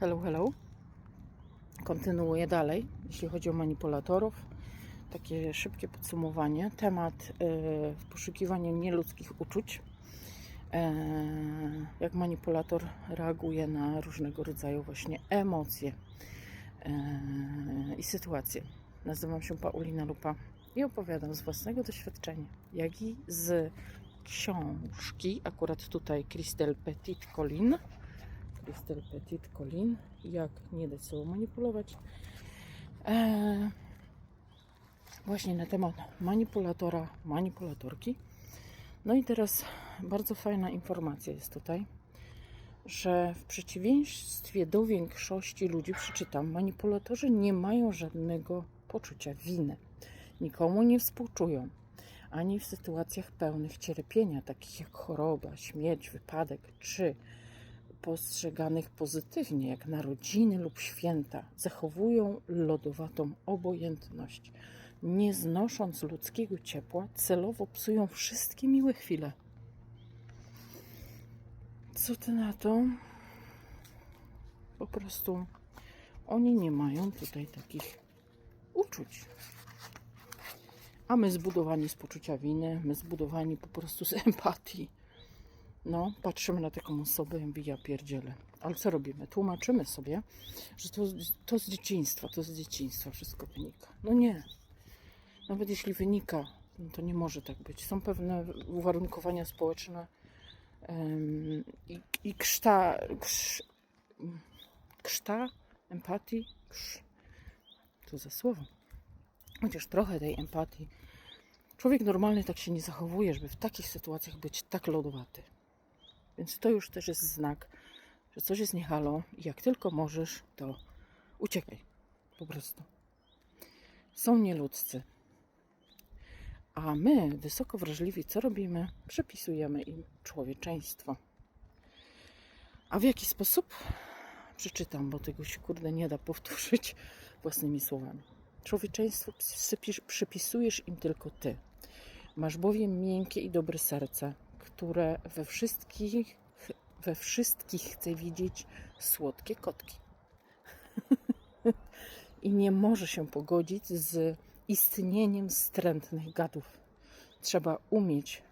Hello, hello. Kontynuuję dalej, jeśli chodzi o manipulatorów. Takie szybkie podsumowanie. Temat y, w poszukiwaniu nieludzkich uczuć. E, jak manipulator reaguje na różnego rodzaju właśnie emocje e, i sytuacje. Nazywam się Paulina Lupa i opowiadam z własnego doświadczenia, jak i z książki, akurat tutaj Christelle Petit Colin. Christelle Petit Colin, jak nie dać sobą manipulować. E, właśnie na temat manipulatora, manipulatorki. No i teraz bardzo fajna informacja jest tutaj, że w przeciwieństwie do większości ludzi, przeczytam, manipulatorzy nie mają żadnego poczucia winy. Nikomu nie współczują, ani w sytuacjach pełnych cierpienia, takich jak choroba, śmierć, wypadek, czy postrzeganych pozytywnie, jak narodziny lub święta, zachowują lodowatą obojętność. Nie znosząc ludzkiego ciepła, celowo psują wszystkie miłe chwile. Co ty na to? Po prostu oni nie mają tutaj takich uczuć. A my zbudowani z poczucia winy, my zbudowani po prostu z empatii. No, patrzymy na taką osobę i mówię, ja pierdzielę. Ale co robimy? Tłumaczymy sobie, że to, to z dzieciństwa, to z dzieciństwa wszystko wynika. No nie. Nawet jeśli wynika, no to nie może tak być. Są pewne uwarunkowania społeczne em, i, i kszta, krz, kszta empatii, krz, to za słowo. Chociaż trochę tej empatii. Człowiek normalny tak się nie zachowuje, żeby w takich sytuacjach być tak lodowaty. Więc to już też jest znak, że coś jest nie halo i jak tylko możesz, to uciekaj. Po prostu. Są nieludzcy. A my, wysoko wrażliwi, co robimy? Przepisujemy im człowieczeństwo. A w jaki sposób? Przeczytam, bo tego się kurde nie da powtórzyć własnymi słowami. Człowieczeństwo przypis- przypisujesz im tylko ty. Masz bowiem miękkie i dobre serce, które we wszystkich, we wszystkich chce widzieć słodkie kotki. I nie może się pogodzić z istnieniem wstrętnych gadów. Trzeba umieć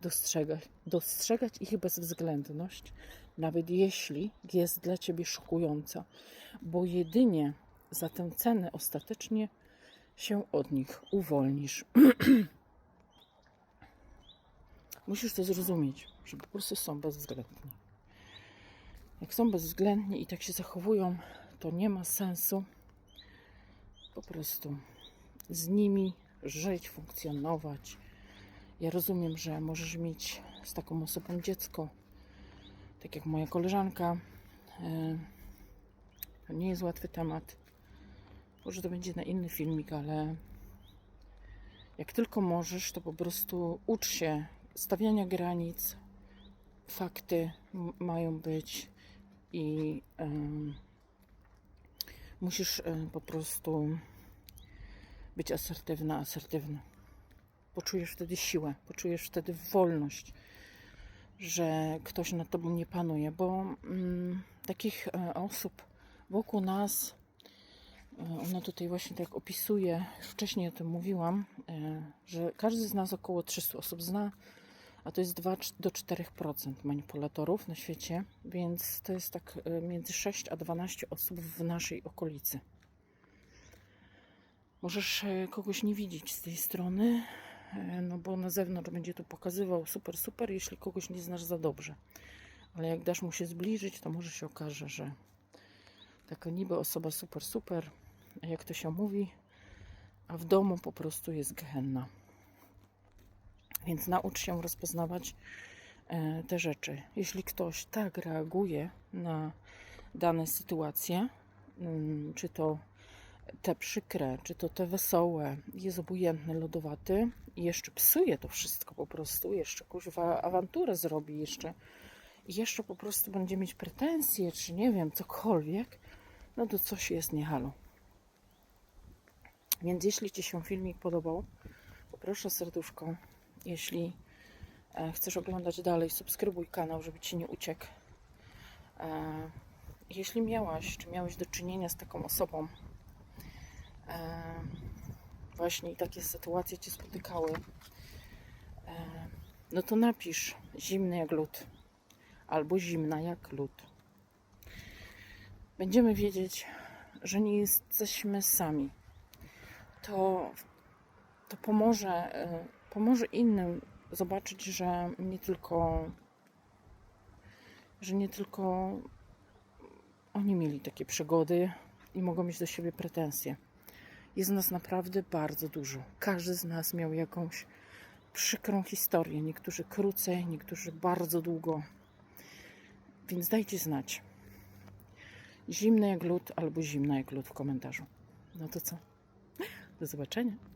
dostrzegać, dostrzegać ich bezwzględność, nawet jeśli jest dla ciebie szokująca, bo jedynie za tę cenę ostatecznie się od nich uwolnisz. Musisz to zrozumieć, że po prostu są bezwzględni. Jak są bezwzględni i tak się zachowują, to nie ma sensu po prostu z nimi żyć, funkcjonować. Ja rozumiem, że możesz mieć z taką osobą dziecko, tak jak moja koleżanka. E, To nie jest łatwy temat. Może to będzie na inny filmik, ale jak tylko możesz, to po prostu ucz się stawiania granic. Fakty mają być i musisz em, po prostu być asertywna, asertywny. Poczujesz wtedy siłę, poczujesz wtedy wolność, że ktoś nad tobą nie panuje, bo mm, takich e, osób wokół nas, e, ona tutaj właśnie tak opisuje, wcześniej o tym mówiłam, e, że każdy z nas około 300 osób zna, a to jest 2 do 4% manipulatorów na świecie, więc to jest tak e, między 6 a 12 osób w naszej okolicy. Możesz e, kogoś nie widzieć z tej strony, e, no bo na zewnątrz będzie to pokazywał super, super, jeśli kogoś nie znasz za dobrze. Ale jak dasz mu się zbliżyć, to może się okaże, że taka niby osoba super, super, jak to się mówi, a w domu po prostu jest gehenna. Więc naucz się rozpoznawać e, te rzeczy. Jeśli ktoś tak reaguje na dane sytuacje, mm, czy to te przykre, czy to te wesołe, jest obojętny, lodowaty i jeszcze psuje to wszystko po prostu, jeszcze kuźwa awanturę zrobi, jeszcze jeszcze po prostu będzie mieć pretensje, czy nie wiem, cokolwiek, no to coś jest nie halo. Więc jeśli Ci się filmik podobał, poproszę serduszko. Jeśli e, chcesz oglądać dalej, subskrybuj kanał, żeby Ci nie uciekł. E, jeśli miałaś, czy miałeś do czynienia z taką osobą, e, właśnie takie sytuacje cię spotykały, no to napisz zimny jak lód albo zimna jak lód. Będziemy wiedzieć, że nie jesteśmy sami. To, to pomoże, pomoże innym zobaczyć, że nie tylko, że nie tylko oni mieli takie przygody i mogą mieć do siebie pretensje. Jest nas naprawdę bardzo dużo. Każdy z nas miał jakąś przykrą historię. Niektórzy krócej, niektórzy bardzo długo. Więc dajcie znać. Zimny jak lód albo zimna jak lód w komentarzu. No to co? Do zobaczenia.